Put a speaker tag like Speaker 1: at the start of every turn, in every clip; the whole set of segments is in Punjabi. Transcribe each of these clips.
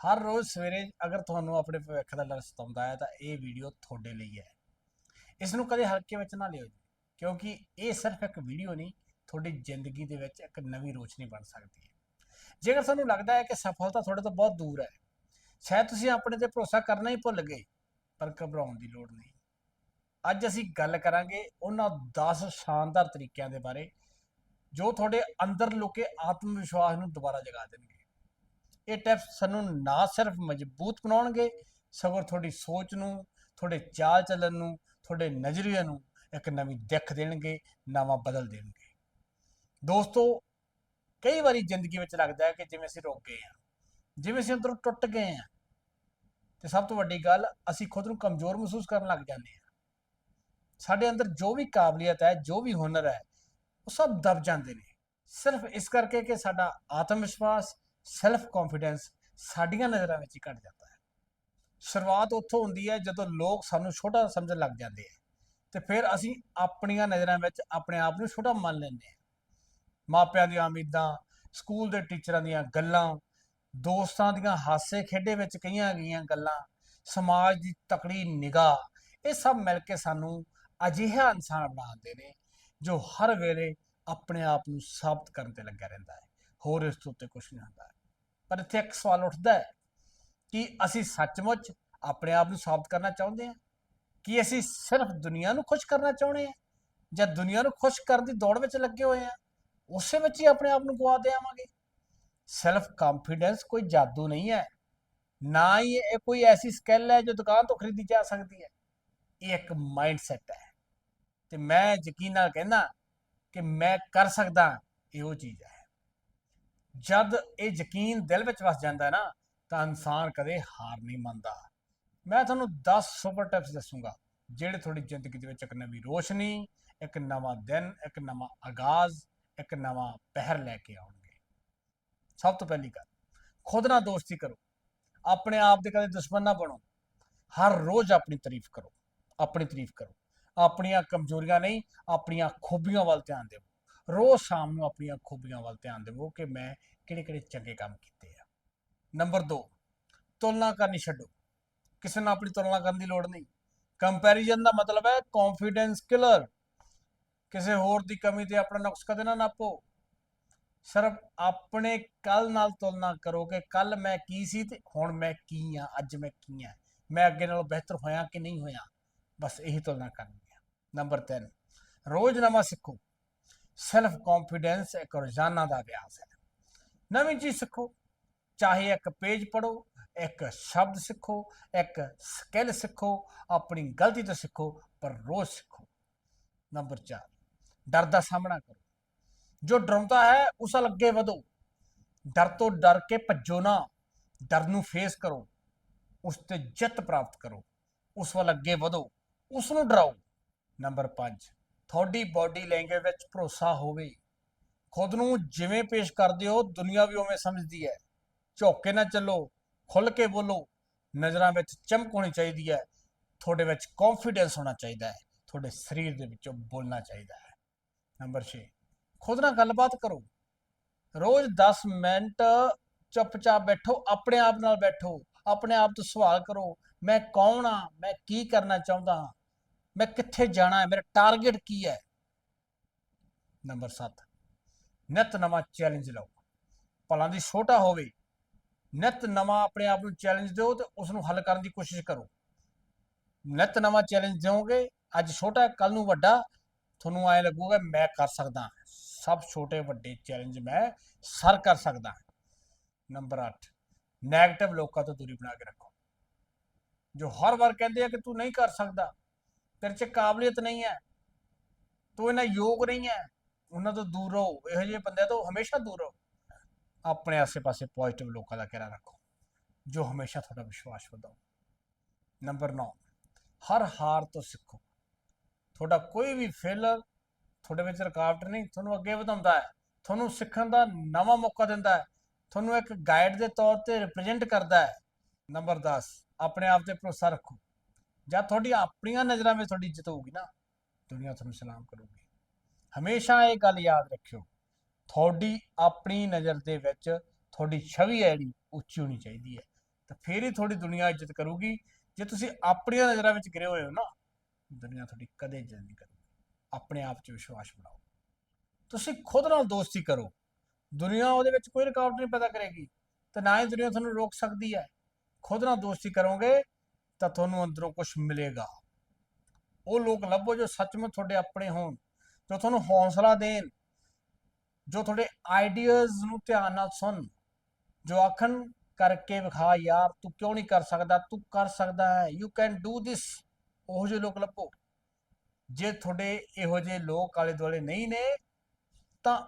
Speaker 1: ਹਰ ਰੋਜ਼ ਸਵੇਰੇ ਅਗਰ ਤੁਹਾਨੂੰ ਆਪਣੇ ਭਵਿੱਖ ਦਾ ਡਰ ਸਤਾਉਂਦਾ ਹੈ, ਤਾਂ ਇਹ ਵੀਡੀਓ ਤੁਹਾਡੇ ਲਈ ਹੈ। ਇਸ ਨੂੰ ਕਦੇ ਹਲਕੇ ਵਿੱਚ ਨਾ ਲਿਓ ਜੀ, ਕਿਉਂਕਿ ਇਹ ਸਿਰਫ ਇੱਕ ਵੀਡੀਓ ਨਹੀਂ, ਤੁਹਾਡੀ ਜ਼ਿੰਦਗੀ ਦੇ ਵਿੱਚ ਇੱਕ ਨਵੀਂ ਰੋਸ਼ਨੀ ਬਣ ਸਕਦੀ ਹੈ। ਜੇਕਰ ਤੁਹਾਨੂੰ ਲੱਗਦਾ ਹੈ ਕਿ ਸਫਲਤਾ ਤੁਹਾਡੇ ਤੋਂ ਬਹੁਤ ਦੂਰ ਹੈ, ਸ਼ਾਇਦ ਤੁਸੀਂ ਆਪਣੇ ਤੇ ਭਰੋਸਾ ਕਰਨਾ ਹੀ ਭੁੱਲ ਗਏ, ਪਰ ਘਬਰਾਉਣ ਦੀ ਲੋੜ ਨਹੀਂ। ਅੱਜ ਅਸੀਂ ਗੱਲ ਕਰਾਂਗੇ ਉਹਨਾਂ 10 ਸ਼ਾਨਦਾਰ ਤਰੀਕਿਆਂ ਦੇ ਬਾਰੇ, ਜੋ ਤੁਹਾਡੇ ਅੰਦਰ ਲੁਕੇ ਆਤਮ ਵਿਸ਼ਵਾਸ ਨੂੰ ਦੁਬਾਰਾ ਜਗਾ ਦੇਣਗੇ। ਇਹ ਟਿਪਸ ਸਾਨੂੰ ਨਾ ਸਿਰਫ ਮਜ਼ਬੂਤ ਬਣਾਉਣਗੇ, ਸਗੋਂ ਤੁਹਾਡੀ ਸੋਚ ਨੂੰ, ਤੁਹਾਡੇ ਚਾਲ ਚੱਲਣ ਨੂੰ, ਤੁਹਾਡੇ ਨਜ਼ਰੀਏ ਨੂੰ ਇੱਕ ਨਵੀਂ ਦਿੱਖ ਦੇਣਗੇ, ਨਵਾਂ ਬਦਲ ਦੇਣਗੇ। ਦੋਸਤੋ, ਕਈ ਵਾਰੀ ਜ਼ਿੰਦਗੀ ਵਿੱਚ ਲੱਗਦਾ ਹੈ ਕਿ ਜਿਵੇਂ ਅਸੀਂ ਰੁਕ ਗਏ ਹਾਂ, ਜਿਵੇਂ ਅਸੀਂ ਅੰਦਰੋਂ ਟੁੱਟ ਗਏ ਹਾਂ, ਤੇ ਸਭ ਤੋਂ ਵੱਡੀ ਗੱਲ, ਅਸੀਂ ਖੁਦ ਨੂੰ ਕਮਜ਼ੋਰ ਮਹਿਸੂਸ ਕਰਨ ਲੱਗ ਜਾਂਦੇ ਹਾਂ। ਸਾਡੇ ਅੰਦਰ ਜੋ ਵੀ ਕਾਬਲੀਅਤ ਹੈ, ਜੋ ਵੀ ਹੁਨਰ ਹੈ, ਉਹ ਸਭ ਦਬ ਜਾਂਦੇ ਨੇ। ਸਿਰਫ ਇਸ ਕਰਕੇ ਕਿ ਸਾਡਾ ਆਤਮ ਵਿਸ਼ਵਾਸ ਸੈਲਫ ਕੌਨਫੀਡੈਂਸ ਸਾਡੀਆਂ ਨਜ਼ਰਾਂ ਵਿੱਚ ਹੀ ਘਟ ਜਾਂਦਾ ਹੈ। ਸ਼ੁਰੂਆਤ ਉੱਥੋਂ ਹੁੰਦੀ ਹੈ ਜਦੋਂ ਲੋਕ ਸਾਨੂੰ ਛੋਟਾ ਸਮਝਣ ਲੱਗ ਜਾਂਦੇ ਆ ਤੇ ਫਿਰ ਅਸੀਂ ਆਪਣੀਆਂ ਨਜ਼ਰਾਂ ਵਿੱਚ ਆਪਣੇ ਆਪ ਨੂੰ ਛੋਟਾ ਮੰਨ ਲੈਂਦੇ ਹਾਂ। ਮਾਪਿਆਂ ਦੀਆਂ ਉਮੀਦਾਂ, ਸਕੂਲ ਦੇ ਟੀਚਰਾਂ ਦੀਆਂ ਗੱਲਾਂ, ਦੋਸਤਾਂ ਦੀਆਂ ਹਾਸੇ ਖੇਡੇ ਵਿੱਚ ਕਈਆਂ ਗਈਆਂ ਗੱਲਾਂ, ਸਮਾਜ ਦੀ ਤਕੜੀ ਨਿਗਾਹ, ਇਹ ਸਭ ਮਿਲ ਕੇ ਸਾਨੂੰ ਅਜਿਹਾ ਇਨਸਾਨ ਬਣਾਉਂਦੇ ਨੇ ਜੋ ਹਰ ਵੇਲੇ ਆਪਣੇ ਆਪ ਨੂੰ ਸਾਬਤ ਕਰਨ ਤੇ ਲੱਗਿਆ ਰਹਿੰਦਾ ਹੈ। ਹੋਰ ਇਸ ਤੋਂ ਉੱਤੇ ਕੁਝ ਨਹੀਂ ਹੁੰਦਾ। ਪਰ ਇੱਥੇ ਇੱਕ ਸਵਾਲ ਉੱਠਦਾ ਹੈ ਕਿ ਅਸੀਂ ਸੱਚਮੁੱਚ ਆਪਣੇ ਆਪ ਨੂੰ ਸਾਬਤ ਕਰਨਾ ਚਾਹੁੰਦੇ ਹਾਂ? ਕਿ ਅਸੀਂ ਸਿਰਫ ਦੁਨੀਆ ਨੂੰ ਖੁਸ਼ ਕਰਨਾ ਚਾਹੁੰਦੇ ਹਾਂ? ਜਾਂ ਦੁਨੀਆ ਨੂੰ ਖੁਸ਼ ਕਰਨ ਦੀ ਦੌੜ ਵਿੱਚ ਲੱਗੇ ਹੋਏ ਹਾਂ? ਉਸੇ ਵਿੱਚ ਹੀ ਆਪਣੇ ਆਪ ਨੂੰ ਗਵਾ ਦੇਵਾਂਗੇ? ਸੈਲਫ ਕੌਨਫੀਡੈਂਸ ਕੋਈ ਜਾਦੂ ਨਹੀਂ ਹੈ। ਨਾ ਹੀ ਇਹ ਕੋਈ ਐਸੀ ਸਕਿੱਲ ਹੈ ਜੋ ਦੁਕਾਨ ਤੋਂ ਖਰੀਦੀ ਜਾ ਸਕਦੀ ਹੈ। ਇਹ ਇੱਕ ਮਾਈਂਡ ਸੈਟ ਹੈ। ਤੇ ਮੈਂ ਯਕੀਨ ਨਾਲ ਕਹਿੰਦਾ ਕਿ ਮੈਂ ਕਰ ਸਕਦਾ ਇਹੋ ਚੀਜ਼ ਹੈ। ਜਦ ਇਹ ਯਕੀਨ ਦਿਲ ਵਿੱਚ ਵਸ ਜਾਂਦਾ ਹੈ ਨਾ, ਤਾਂ ਇਨਸਾਨ ਕਦੇ ਹਾਰ ਨਹੀਂ ਮੰਨਦਾ। ਮੈਂ ਤੁਹਾਨੂੰ 10 ਸੁਪਰ ਟਿਪਸ ਦੱਸੂਗਾ, ਜਿਹੜੇ ਤੁਹਾਡੀ ਜ਼ਿੰਦਗੀ ਦੇ ਵਿੱਚ ਇੱਕ ਨਵੀਂ ਰੋਸ਼ਨੀ, ਇੱਕ ਨਵਾਂ ਦਿਨ, ਇੱਕ ਨਵਾਂ ਆਗਾਜ਼, ਇੱਕ ਨਵਾਂ ਪਹਿਰ ਲੈ ਕੇ ਆਉਣਗੇ। ਸਭ ਤੋਂ ਪਹਿਲੀ ਗੱਲ, ਖੁਦ ਨਾਲ ਦੋਸਤੀ ਕਰੋ। ਆਪਣੇ ਆਪ ਦੇ ਕਦੇ ਦੁਸ਼ਮਣ ਨਾ ਬਣੋ। ਹਰ ਰੋਜ਼ ਆਪਣੀ ਤਾਰੀਫ ਕਰੋ। ਆਪਣੀ ਤਾਰੀਫ ਕਰੋ। ਆਪਣੀਆਂ ਕਮਜ਼ੋਰੀਆਂ ਨਹੀਂ, ਆਪਣੀਆਂ ਖੂਬੀਆਂ ਵੱਲ ਧਿਆਨ ਦਿਓ। ਰੋਜ਼ ਸ਼ਾਮ ਨੂੰ ਆਪਣੀਆਂ ਖੂਬੀਆਂ ਵੱਲ ਧਿਆਨ ਦਿਵੋ ਕਿ ਮੈਂ ਕਿਹੜੇ ਕਿਹੜੇ ਚੰਗੇ ਕੰਮ ਕੀਤੇ ਆ। ਨੰਬਰ 2 ਤੁਲਨਾ ਕਰਨੀ ਛੱਡੋ। ਕਿਸੇ ਨਾਲ ਆਪਣੀ ਤੁਲਨਾ ਕਰਨ ਦੀ ਲੋੜ ਨਹੀਂ। ਕੰਪੈਰੀਜ਼ਨ ਦਾ ਮਤਲਬ ਹੈ ਕੌਨਫੀਡੈਂਸ ਕਿਲਰ ਕਿਸੇ ਹੋਰ ਦੀ ਕਮੀ ਤੇ ਆਪਣਾ ਨੁਕਸ ਕਦੇ ਨਾ ਨਾਪੋ। ਸਿਰਫ ਆਪਣੇ ਕੱਲ ਨਾਲ ਤੁਲਨਾ ਕਰੋ ਕਿ ਕੱਲ ਮੈਂ ਕੀ ਸੀ ਤੇ ਹੁਣ ਮੈਂ ਕੀ ਆ, ਅੱਜ ਮੈਂ ਕੀ ਆ। ਮੈਂ ਅੱਗੇ ਨਾਲੋਂ ਬਿਹਤਰ ਹੋਇਆ ਕਿ ਨਹੀਂ ਹੋਇਆ? ਬਸ ਇਹੀ ਤੁਲਨਾ ਕਰਨੀ ਹੈ ਨੰਬਰ 3 ਰੋਜ਼ ਨਵਾਂ ਸਿੱਖੋ। ਸੈਲਫ ਕੌਨਫੀਡੈਂਸ ਇੱਕ ਰੋਜ਼ਾਨਾ ਦਾ ਅਭਿਆਸ ਹੈ। ਨਵੀਂ ਚੀਜ਼ ਸਿੱਖੋ, ਚਾਹੇ ਇੱਕ ਪੇਜ ਪੜੋ ਇੱਕ ਸ਼ਬਦ ਸਿੱਖੋ, ਇੱਕ ਸਕਿੱਲ ਸਿੱਖੋ, ਆਪਣੀ ਗਲਤੀ ਤੋਂ ਸਿੱਖੋ, ਪਰ ਰੋਜ਼ ਸਿੱਖੋ। ਨੰਬਰ 4 ਡਰ ਦਾ ਸਾਹਮਣਾ ਕਰੋ। ਜੋ ਡਰਾਉਂਦਾ ਹੈ, ਉਸ ਵੱਲ ਅੱਗੇ ਵਧੋ। ਡਰ ਤੋਂ ਡਰ ਕੇ ਭੱਜੋ ਨਾ। ਡਰ ਨੂੰ ਫੇਸ ਕਰੋ। ਉਸ ਤੇ ਜਿੱਤ ਪ੍ਰਾਪਤ ਕਰੋ। ਉਸ ਵੱਲ ਅੱਗੇ ਵਧੋ। ਉਸ ਨੂੰ ਡਰਾਓ। ਨੰਬਰ 5 ਤੁਹਾਡੀ ਬਾਡੀ ਲੈਂਗੁਏਜ ਵਿੱਚ ਭਰੋਸਾ ਹੋਵੇ। ਖੁਦ ਨੂੰ ਜਿਵੇਂ ਪੇਸ਼ ਕਰਦੇ ਹੋ, ਦੁਨੀਆ ਵੀ ਉਵੇਂ ਸਮਝਦੀ ਹੈ। ਝੁੱਕ ਕੇ ਨਾ ਚੱਲੋ, ਖੁੱਲ ਕੇ ਬੋਲੋ, ਨਜ਼ਰਾਂ ਵਿੱਚ ਚਮਕ ਹੋਣੀ ਚਾਹੀਦੀ ਹੈ। ਤੁਹਾਡੇ ਵਿੱਚ ਕੌਨਫੀਡੈਂਸ ਹੋਣਾ ਚਾਹੀਦਾ ਹੈ। ਤੁਹਾਡੇ ਸਰੀਰ ਦੇ ਵਿੱਚੋਂ ਬੋਲਣਾ ਚਾਹੀਦਾ ਹੈ। ਨੰਬਰ 6 ਖੁਦ ਨਾਲ ਗੱਲਬਾਤ ਕਰੋ। ਰੋਜ਼ 10 ਮਿੰਟ ਚੁੱਪਚਾਪ ਬੈਠੋ, ਆਪਣੇ ਆਪ ਨਾਲ ਬੈਠੋ। ਆਪਣੇ ਆਪ ਤੋਂ ਸਵਾਲ ਕਰੋ, ਮੈਂ ਕੌਣ ਆ ਮੈਂ ਕੀ ਕਰਨਾ ਚਾਹੁੰਦਾ ਹਾਂ? ਮੈਂ ਕਿੱਥੇ ਜਾਣਾ ਹੈ? ਮੇਰਾ ਟਾਰਗੇਟ ਕੀ ਹੈ? ਨੰਬਰ 7 ਨਿਤ ਨਵਾਂ ਚੈਲੰਜ ਲਓ। ਭਲਾਂ ਦੀ ਛੋਟਾ ਹੋਵੇ। ਨਿਤ ਨਵਾਂ ਆਪਣੇ ਆਪ ਨੂੰ ਚੈਲੰਜ ਦਿਓ ਤੇ ਉਸ ਨੂੰ ਹੱਲ ਕਰਨ ਦੀ ਕੋਸ਼ਿਸ਼ ਕਰੋ। ਨਿਤ ਨਵਾਂ ਚੈਲੰਜ ਦਿਓਗੇ, ਅੱਜ ਛੋਟਾ ਕੱਲ ਨੂੰ ਵੱਡਾ। ਤੁਹਾਨੂੰ ਐ ਲੱਗੂਗਾ, ਮੈਂ ਕਰ ਸਕਦਾ ਸਭ ਛੋਟੇ ਵੱਡੇ ਚੈਲੰਜ ਮੈਂ ਸਰ ਕਰ ਸਕਦਾ ਨੰਬਰ 8 네ਗੇਟਿਵ ਲੋਕਾਂ ਤੋਂ ਦੂਰੀ ਬਣਾ ਕੇ ਰੱਖੋ। ਜੋ ਹਰ ਵਾਰ ਕਹਿੰਦੇ ਆ ਕਿ ਤੂੰ ਨਹੀਂ ਕਰ ਸਕਦਾ ਤੇਰੇ 'ਚ ਕਾਬਲੀਅਤ ਨਹੀਂ ਹੈ। ਤੂੰ ਇਹਨਾਂ ਯੋਗ ਨਹੀਂ ਹੈ। ਉਹਨਾਂ ਤੋਂ ਦੂਰ ਰਹੋ। ਇਹੋ ਜਿਹੇ ਬੰਦਿਆਂ ਤੋਂ ਹਮੇਸ਼ਾ ਦੂਰ ਰਹੋ। ਆਪਣੇ ਆਸੇ-ਪਾਸੇ ਪੋਜ਼ਿਟਿਵ ਲੋਕਾਂ ਦਾ ਘੇਰਾ ਰੱਖੋ, ਜੋ ਹਮੇਸ਼ਾ ਤੁਹਾਡਾ ਵਿਸ਼ਵਾਸ ਵਧਾਓ। ਨੰਬਰ 9 ਹਰ ਹਾਰ ਤੋਂ ਸਿੱਖੋ। ਤੁਹਾਡਾ ਕੋਈ ਵੀ ਫੇਲਰ ਤੁਹਾਡੇ ਵਿੱਚ ਰੁਕਾਵਟ ਨਹੀਂ, ਤੁਹਾਨੂੰ ਅੱਗੇ ਵਧਾਉਂਦਾ ਹੈ। ਤੁਹਾਨੂੰ ਸਿੱਖਣ ਦਾ ਨਵਾਂ ਮੌਕਾ ਦਿੰਦਾ ਹੈ। ਤੁਹਾਨੂੰ ਇੱਕ ਗਾਈਡ ਦੇ ਤੌਰ ਤੇ ਰਿਪਰੈਜ਼ੈਂਟ ਕਰਦਾ ਹੈ। ਨੰਬਰ 10 ਆਪਣੇ ਆਪ ਤੇ ਭਰੋਸਾ ਰੱਖੋ। ਜਦ ਤੁਹਾਡੀ ਆਪਣੀਆਂ ਨਜ਼ਰਾਂ ਵਿੱਚ ਤੁਹਾਡੀ ਇੱਜ਼ਤ ਹੋਊਗੀ ਨਾ, ਦੁਨੀਆ ਤੁਹਾਨੂੰ ਸਲਾਮ ਕਰੂਗੀ। ਹਮੇਸ਼ਾ ਇਹ ਗੱਲ ਯਾਦ ਰੱਖਿਓ, ਤੁਹਾਡੀ ਆਪਣੀ ਨਜ਼ਰ ਦੇ ਵਿੱਚ ਤੁਹਾਡੀ ਛਵੀ ਹੈ ਜਿਹੜੀ, ਉੱਚੀ ਹੋਣੀ ਚਾਹੀਦੀ ਹੈ। ਤਾਂ ਫੇਰ ਹੀ ਤੁਹਾਡੀ ਦੁਨੀਆ ਇੱਜ਼ਤ ਕਰੂਗੀ। ਜੇ ਤੁਸੀਂ ਆਪਣੀਆਂ ਨਜ਼ਰਾਂ ਵਿੱਚ ਗਿਰੇ ਹੋਏ ਹੋ ਨਾ, ਦੁਨੀਆ ਤੁਹਾਡੀ ਕਦੇ ਇੱਜ਼ਤ ਨਹੀਂ ਕਰੂਗੀ। ਆਪਣੇ ਆਪ 'ਚ ਵਿਸ਼ਵਾਸ ਬਣਾਓ। ਤੁਸੀਂ ਖੁਦ ਨਾਲ ਦੋਸਤੀ ਕਰੋ। ਦੁਨੀਆ ਉਹਦੇ ਵਿੱਚ ਕੋਈ ਰੁਕਾਵਟ ਨਹੀਂ ਪੈਦਾ ਕਰੇਗੀ। ਤੇ ਨਾ ਹੀ ਦੁਨੀਆ ਤੁਹਾਨੂੰ ਰੋਕ ਸਕਦੀ ਹੈ। ਖੁਦ ਨਾਲ ਦੋਸਤੀ ਕਰੋਗੇ ਤਾਂ ਤੁਹਾਨੂੰ ਅੰਦਰੋਂ ਕੁਝ ਮਿਲੇਗਾ। ਉਹ ਲੋਕ ਲੱਭੋ ਜੋ ਸੱਚਮੁੱਚ ਤੁਹਾਡੇ ਆਪਣੇ ਹੋਣ, ਜੋ ਤੁਹਾਨੂੰ ਹੌਸਲਾ ਦੇਣ, ਜੋ ਤੁਹਾਡੇ ਆਈਡੀਆਜ਼ ਨੂੰ ਧਿਆਨ ਨਾਲ ਸੁਣ, ਜੋ ਆਖਣ ਕਰਕੇ ਵਿਖਾ, ਯਾਰ ਤੂੰ ਕਿਉਂ ਨਹੀਂ ਕਰ ਸਕਦਾ? ਤੂੰ ਕਰ ਸਕਦਾ ਹੈ। ਯੂ ਕੈਨ ਡੂ ਥਿਸ ਉਹ ਜਿਹੇ ਲੋਕ ਲੱਭੋ। ਜੇ ਤੁਹਾਡੇ ਇਹੋ ਜਿਹੇ ਲੋਕ ਆਲੇ ਦੁਆਲੇ ਨਹੀਂ ਨੇ, ਤਾਂ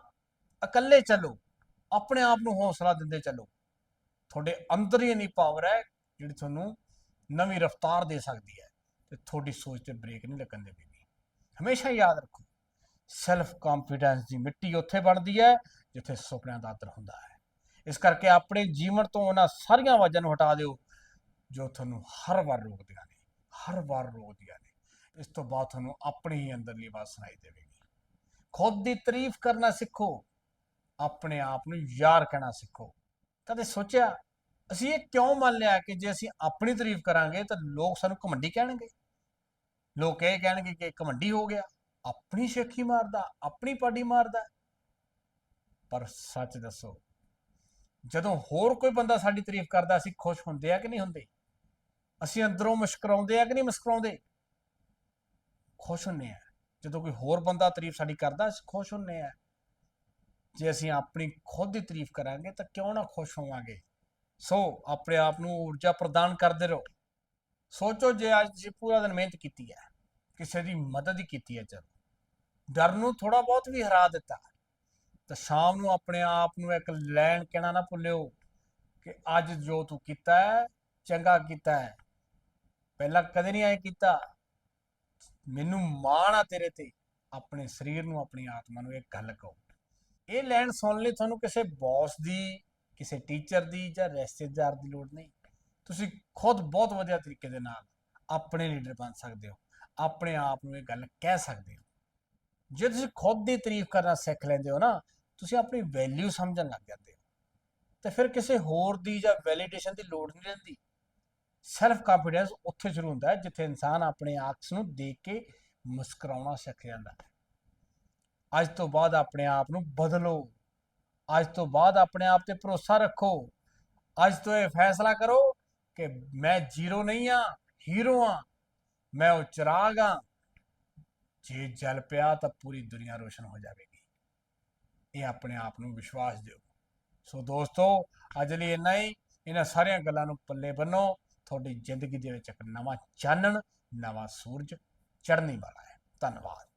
Speaker 1: ਇਕੱਲੇ ਚੱਲੋ। ਆਪਣੇ ਆਪ ਨੂੰ ਹੌਸਲਾ ਦਿੰਦੇ ਚੱਲੋ। ਤੁਹਾਡੇ ਅੰਦਰ ਹੀ ਨਹੀਂ ਪਾਵਰ ਹੈ ਜਿਹੜੀ ਤੁਹਾਨੂੰ ਨਵੀਂ ਰਫ਼ਤਾਰ ਦੇ ਸਕਦੀ ਹੈ ਤੇ ਤੁਹਾਡੀ ਸੋਚ ਤੇ ਬ੍ਰੇਕ ਨਹੀਂ ਲੱਗਣ ਦੇਵੇਗੀ ਹਮੇਸ਼ਾ ਯਾਦ ਰੱਖੋ ਸੈਲਫ ਕੰਫੀਡੈਂਸ ਦੀ ਮਿੱਟੀ ਉੱਥੇ ਬਣਦੀ ਹੈ ਜਿੱਥੇ ਸੁਪਨਿਆਂ ਦਾ ਆਦਰ ਹੁੰਦਾ ਹੈ। ਇਸ ਕਰਕੇ ਆਪਣੇ ਜੀਵਨ ਤੋਂ ਉਹਨਾਂ ਸਾਰੀਆਂ ਆਵਾਜ਼ਾਂ ਨੂੰ ਹਟਾ ਦਿਓ ਜੋ ਤੁਹਾਨੂੰ ਹਰ ਵਾਰ ਰੋਕਦੀਆਂ ਨੇ, ਹਰ ਵਾਰ ਰੋਕਦੀਆਂ ਨੇ। ਇਸ ਤੋਂ ਬਾਅਦ ਤੁਹਾਨੂੰ ਆਪਣੀ ਹੀ ਅੰਦਰਲੀ ਆਵਾਜ਼ ਸੁਣਾਈ ਦੇਵੇਗੀ। ਖੁਦ ਦੀ ਤਾਰੀਫ ਕਰਨਾ ਸਿੱਖੋ, ਆਪਣੇ ਆਪ ਨੂੰ ਯਾਰ ਕਹਿਣਾ ਸਿੱਖੋ। ਕਦੇ ਸੋਚਿਆ ਅਸੀਂ ਇਹ ਕਿਉਂ ਮੰਨ ਲਿਆ ਕਿ ਜੇ ਅਸੀਂ ਆਪਣੀ ਤਾਰੀਫ ਕਰਾਂਗੇ ਤਾਂ ਲੋਕ ਸਾਨੂੰ ਘਮੰਡੀ ਕਹਿਣਗੇ? ਲੋਕ ਇਹ ਕਹਿਣਗੇ ਕਿ ਘਮੰਡੀ ਹੋ ਗਿਆ, ਆਪਣੀ ਸ਼ੇਖੀ ਮਾਰਦਾ, ਆਪਣੀ ਪਾਡੀ ਮਾਰਦਾ। ਪਰ ਸੱਚ ਦੱਸੋ, ਜਦੋਂ ਹੋਰ ਕੋਈ ਬੰਦਾ ਸਾਡੀ ਤਾਰੀਫ ਕਰਦਾ, ਅਸੀਂ ਖੁਸ਼ ਹੁੰਦੇ ਆ ਕਿ ਨਹੀਂ ਹੁੰਦੇ? ਅਸੀਂ ਅੰਦਰੋਂ ਮੁਸਕਰਾਉਂਦੇ ਆ ਕਿ ਨਹੀਂ ਮੁਸਕਰਾਉਂਦੇ? ਖੁਸ਼ ਹੁੰਨੇ ਆ। ਜਦੋਂ ਕੋਈ ਹੋਰ ਬੰਦਾ ਤਾਰੀਫ ਸਾਡੀ ਕਰਦਾ, ਅਸੀਂ ਖੁਸ਼ ਹੁੰਨੇ ਆ। ਜੇ ਅਸੀਂ ਆਪਣੀ ਖੁਦ ਦੀ ਤਾਰੀਫ ਕਰਾਂਗੇ ਤਾਂ ਕਿਉਂ ਨਾ ਖੁਸ਼ ਹੋਵਾਂਗੇ? ਸੋ ਆਪਣੇ ਆਪ ਨੂੰ ਊਰਜਾ ਪ੍ਰਦਾਨ ਕਰਦੇ ਰਹੋ। ਸੋਚੋ ਜੇ ਅੱਜ ਤੁਸੀਂ ਪੂਰਾ ਦਿਨ ਮਿਹਨਤ ਕੀਤੀ ਹੈ, ਕਿਸੇ ਦੀ ਮਦਦ ਕੀਤੀ ਹੈ ਚਲੋ। ਡਰ ਨੂੰ ਥੋੜਾ ਬਹੁਤ ਵੀ ਹਰਾ ਦਿੱਤਾ। ਤਾਂ ਸ਼ਾਮ ਨੂੰ ਆਪਣੇ ਆਪ ਨੂੰ ਇੱਕ ਲੈਣ ਕਹਿਣਾ ਨਾ ਭੁੱਲਿਓ ਕਿ ਅੱਜ ਜੋ ਤੂੰ ਕੀਤਾ ਹੈ, ਚੰਗਾ ਕੀਤਾ ਹੈ। ਪਹਿਲਾਂ ਕਦੇ ਨਹੀਂ ਐ ਕੀਤਾ। ਮੈਨੂੰ ਮਾਣ ਆ ਤੇਰੇ ਤੇ। ਆਪਣੇ ਸਰੀਰ ਨੂੰ, ਆਪਣੀ ਆਤਮਾ ਨੂੰ ਇਹ ਗੱਲ ਕਹੋ। ਇਹ ਲੈਣ ਸੁਣ ਲਈ ਤੁਹਾਨੂੰ ਕਿਸੇ ਬੌਸ ਦੀ ਕਿਸੇ ਟੀਚਰ ਦੀ ਜਾਂ ਰਿਸ਼ਤੇਦਾਰ ਦੀ ਲੋੜ ਨਹੀਂ। ਤੁਸੀਂ ਖੁਦ ਬਹੁਤ ਵਧੀਆ ਤਰੀਕੇ ਦੇ ਨਾਲ ਆਪਣੇ ਲੀਡਰ ਬਣ ਸਕਦੇ ਹੋ। ਆਪਣੇ ਆਪ ਨੂੰ ਇਹ ਗੱਲ ਕਹਿ ਸਕਦੇ ਹੋ। ਜੇ ਤੁਸੀਂ ਖੁਦ ਦੀ ਤਾਰੀਫ ਕਰਨਾ ਸਿੱਖ ਲੈਂਦੇ ਹੋ ਨਾ, ਤੁਸੀਂ ਆਪਣੀ ਵੈਲਿਊ ਸਮਝਣ ਲੱਗ ਜਾਂਦੇ ਹੋ। ਤੇ ਫਿਰ ਕਿਸੇ ਹੋਰ ਦੀ ਜਾਂ ਵੈਲੀਡੇਸ਼ਨ ਦੀ ਲੋੜ ਨਹੀਂ ਰਹਿੰਦੀ। ਸੈਲਫ ਕੰਫੀਡੈਂਸ ਉੱਥੇ ਸ਼ੁਰੂ ਹੁੰਦਾ ਹੈ, ਜਿੱਥੇ ਇਨਸਾਨ ਆਪਣੇ ਆਪ ਨੂੰ ਦੇਖ ਕੇ ਮੁਸਕਰਾਉਣਾ ਸਿੱਖ ਜਾਂਦਾ ਹੈ। ਅੱਜ ਤੋਂ ਬਾਅਦ ਆਪਣੇ ਆਪ ਨੂੰ ਬਦਲੋ। ਅੱਜ ਤੋਂ ਬਾਅਦ ਆਪਣੇ ਆਪ ਤੇ ਭਰੋਸਾ ਰੱਖੋ। ਅੱਜ ਤੋਂ ਇਹ ਫੈਸਲਾ ਕਰੋ ਕਿ ਮੈਂ ਜ਼ੀਰੋ ਨਹੀਂ ਆ ਹੀਰੋ ਆ ਮੈਂ ਉਹ ਚਿਰਾਗ ਆ ਜੇ ਜਲ ਪਿਆ ਤਾਂ ਪੂਰੀ ਦੁਨੀਆ ਰੋਸ਼ਨ ਹੋ ਜਾਵੇਗੀ। ਇਹ ਆਪਣੇ ਆਪ ਨੂੰ ਵਿਸ਼ਵਾਸ ਦਿਓ। ਸੋ ਦੋਸਤੋ, ਅੱਜ ਲਈ ਇੰਨਾ ਹੀ। ਇਹਨਾਂ ਸਾਰੀਆਂ ਗੱਲਾਂ ਨੂੰ ਪੱਲੇ ਬੰਨੋ। ਤੁਹਾਡੀ ਜ਼ਿੰਦਗੀ ਦੇ ਵਿੱਚ ਇੱਕ ਨਵਾਂ ਚਾਨਣ, ਨਵਾਂ ਸੂਰਜ ਚੜ੍ਹਨੀ ਵਾਲਾ ਹੈ। ਧੰਨਵਾਦ।